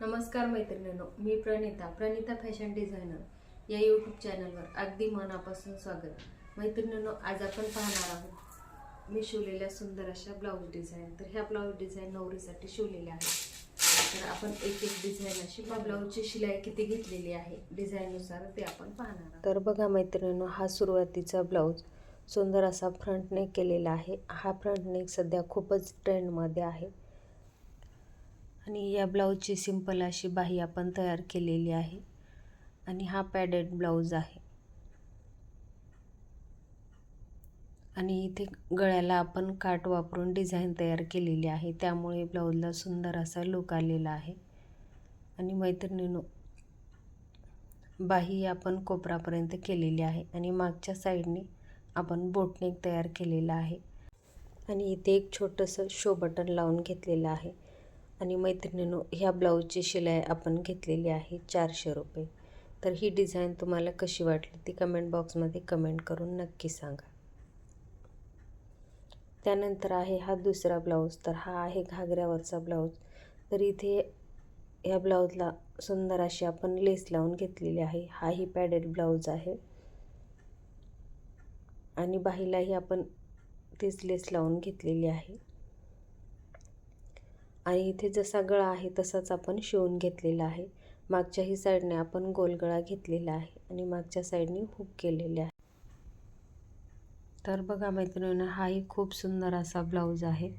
नमस्कार मैत्रिणींनो मी प्रणिता प्रणिता फॅशन डिझायनर या यूट्यूब चॅनलवर अगदी मनापासून स्वागत. मैत्रिणींनो आज आपण पाहणार आहोत मी शिवलेल्या सुंदर अशा ब्लाऊज डिझाईन तर ह्या ब्लाऊज डिझाईन नवरीसाठी शिवलेल्या आहेत. तर आपण एक एक डिझाईन अशी ब्लाऊजची शिलाई किती घेतलेली आहे डिझाईननुसार ते आपण पाहणार तर बघा मैत्रिणींनो हा सुरुवातीचा ब्लाऊज सुंदर असा फ्रंट नेक केलेला आहे. हा फ्रंट नेक सध्या खूपच ट्रेंडमध्ये आहे. आणि या ब्लाऊजची सिंपल अशी बाही आपण तयार केलेली आहे. आणि हा पॅडेड ब्लाऊज आहे. आणि इथे गळ्याला आपण काट वापरून डिझाईन तयार केलेली आहे. त्यामुळे ब्लाऊजला सुंदर असा लुक आलेला आहे. आणि मैत्रिणीनो बाही आपण कोपरापर्यंत केलेली आहे. आणि मागच्या साईडने आपण बोटनेक तयार केलेला आहे. आणि इथे एक छोटंसं शो बटन लावून घेतलेलं आहे. आणि मैत्रिणीनो ह्या ब्लाऊजची शिलाई आपण घेतलेली आहे चारशे रुपये. तर ही डिझाईन तुम्हाला कशी वाटली ती कमेंट बॉक्समध्ये कमेंट करून नक्की सांगा. त्यानंतर आहे हा दुसरा ब्लाऊज तर हा आहे घागऱ्यावरचा ब्लाऊज. तर इथे ह्या ब्लाऊजला सुंदर अशी आपण लेस लावून घेतलेली आहे. हाही पॅडेड ब्लाऊज आहे. आणि बाहीलाही आपण तीच लेस लावून घेतलेली आहे. आणि इथे जसा गळा आहे तसाच आपण शिवून घेतलेला आहे. मागच्याही साईडने आपण गोलगळा घेतलेला आहे आणि मागच्या साईडने हुक केलेले आहे. तर बघा मैत्रिणींना हाही खूप सुंदर असा ब्लाऊज आहे.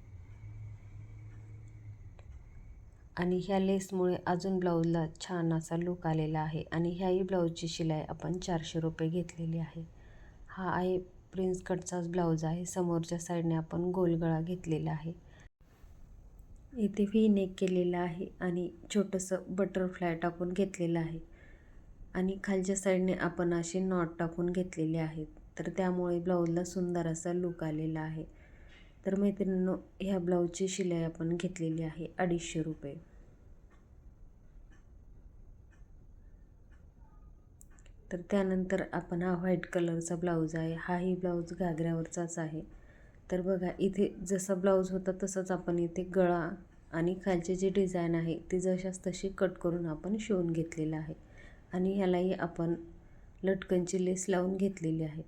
आणि ह्या लेसमुळे अजून ब्लाऊजला छान असा लुक आलेला आहे. आणि ह्याही ब्लाऊजची शिलाई आपण चारशे रुपये घेतलेली आहे. हा आहे प्रिन्स कटचाच ब्लाऊज आहे. समोरच्या साईडने आपण गोलगळा घेतलेला आहे. इथे व्ही नेक केलेला आहे आणि छोटंसं बटरफ्लाय टाकून घेतलेलं आहे. आणि खालच्या साईडने आपण असे नॉट टाकून घेतलेले आहेत. तर त्यामुळे ब्लाऊजला सुंदर असा लुक आलेला आहे. तर मैत्रिणींनो ह्या ब्लाऊजची शिलाई आपण घेतलेली आहे अडीचशे रुपये. तर त्यानंतर आपण हा व्हाईट कलरचा ब्लाऊज आहे. हाही ब्लाऊज घागऱ्यावरचाच आहे. तर बघा इथे जसा ब्लाऊज होता तसंच आपण इथे गळा आणि खालची जी डिझाईन आहे ती जशाच तशी कट करून आपण शिवून घेतलेलं आहे. आणि ह्यालाही आपण लटकनची लेस लावून घेतलेली आहे.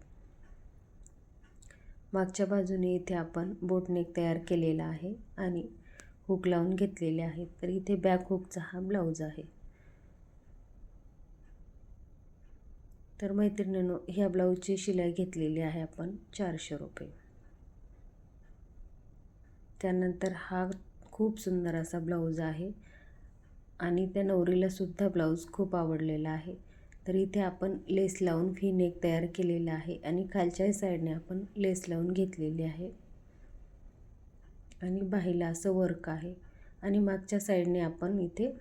मागच्या बाजूने इथे आपण बोटनेक तयार केलेला आहे आणि हुक लावून घेतलेले आहे. तर इथे बॅक हुकचा हा ब्लाऊज आहे. तर मैत्रिणींनो ह्या ब्लाऊजची शिलाई घेतलेली आहे आपण चारशे रुपये. त्यानंतर हा खूप सुंदर असा ब्लाऊज आहे. आणि त्या नवरीलासुद्धा ब्लाऊज खूप आवडलेला आहे. तर इथे आपण लेस लावून व्ही नेक तयार केलेला आहे आणि खालच्याही साईडने आपण लेस लावून घेतलेली आहे. आणि बाहीला असं वर्क आहे. आणि मागच्या साईडने आपण इथे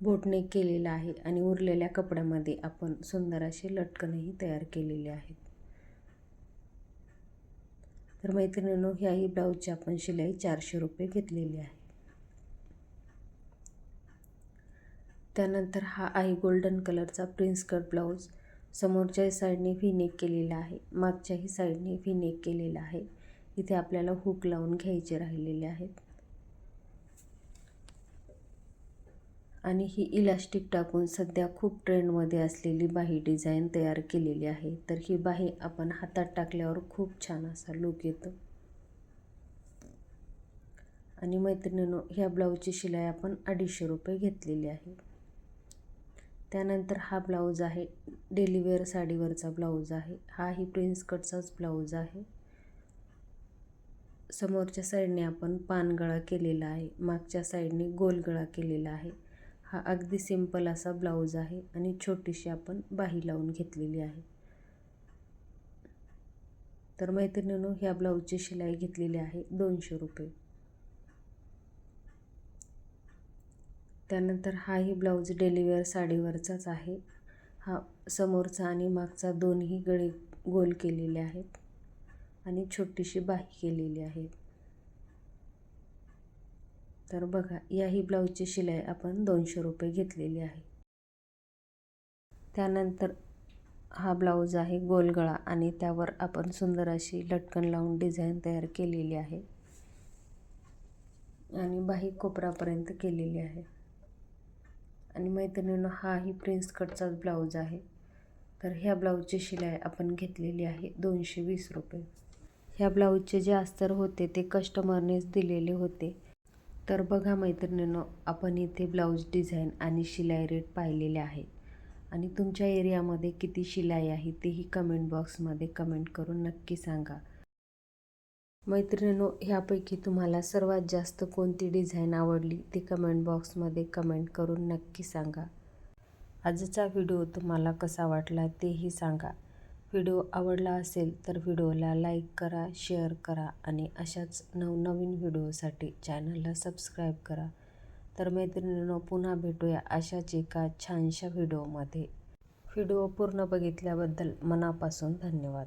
बोटनेक केलेला आहे आणि उरलेल्या कपड्यामध्ये आपण सुंदर असे लटकनही तयार केलेले आहेत. तर मैत्रिणींनो ह्याही ब्लाऊजची आपण शिलाई चारशे रुपये घेतलेली आहे. त्यानंतर हा आहे गोल्डन कलरचा प्रिन्स कट ब्लाऊज समोरच्याही साईडने व्ही नेक केलेला आहे मागच्याही साईडने व्ही नेक केलेला आहे. इथे आपल्याला हुक लावून घ्यायचे राहिलेले आहेत. आणि ही इलास्टिक टाकून सध्या खूप ट्रेंडमध्ये असलेली बाही डिझाईन तयार केलेली आहे. तर ही बाही आपण हातात टाकल्यावर खूप छान असा लुक येतो. आणि मैत्रिणीनो ह्या ब्लाऊजची शिलाई आपण अडीचशे रुपये घेतलेली आहे. त्यानंतर हा ब्लाऊज आहे डेलीवेअर साडीवरचा ब्लाऊज आहे. हाही प्रिन्स कटचाच ब्लाऊज आहे. समोरच्या साईडने आपण पानगळा केलेला आहे. मागच्या साईडने गोलगळा केलेला आहे. हा अगदी सिंपल असा ब्लाऊज आहे आणि छोटीशी आपण बाही लावून घेतलेली आहे. तर मैत्रिणीनं ह्या ब्लाऊजची शिलाई घेतलेली आहे दोनशे रुपये. त्यानंतर हाही ब्लाऊज डेलीवेअर साडीवरचाच आहे. हा समोरचा आणि मागचा दोन्ही गळे गोल केलेले आहेत आणि छोटीशी बाही केलेली आहे. तर बघा याही ब्लाऊजची शिलाई आपण दोनशे रुपये घेतलेली आहे. त्यानंतर हा ब्लाऊज आहे गोलगळा आणि त्यावर आपण सुंदर अशी लटकन लावून डिझाईन तयार केलेली आहे. आणि बाही कोपरापर्यंत केलेली आहे. आणि मैत्रिणींनो हाही प्रिन्स कटचाच ब्लाऊज आहे. तर ह्या ब्लाऊजची शिलाई आपण घेतलेली आहे दोनशे वीस रुपये. ह्या ब्लाऊजचे जे अस्तर होते ते कस्टमरनेच दिलेले होते. तर बघा मैत्रिणींनो आपण इथे ब्लाऊज डिझाईन आणि शिलाई रेट पाहिलेले आहे आणि तुमच्या एरियामध्ये किती शिलाई आहे तेही कमेंट बॉक्समध्ये कमेंट करून नक्की सांगा. मैत्रिणींनो ह्यापैकी तुम्हाला सर्वात जास्त कोणती डिझाईन आवडली ते कमेंट बॉक्समध्ये कमेंट करून नक्की सांगा. आजचा व्हिडिओ तुम्हाला कसा वाटला तेही सांगा. व्हिडिओ आवडला असेल तर व्हिडिओला लाईक करा शेअर करा आणि अशाच नवनवीन व्हिडिओसाठी चॅनलला सबस्क्राईब करा. तर मैत्रिणींनो पुन्हा भेटूया अशाच एका छानशा व्हिडिओमध्ये. व्हिडिओ पूर्ण बघितल्याबद्दल मनापासून धन्यवाद.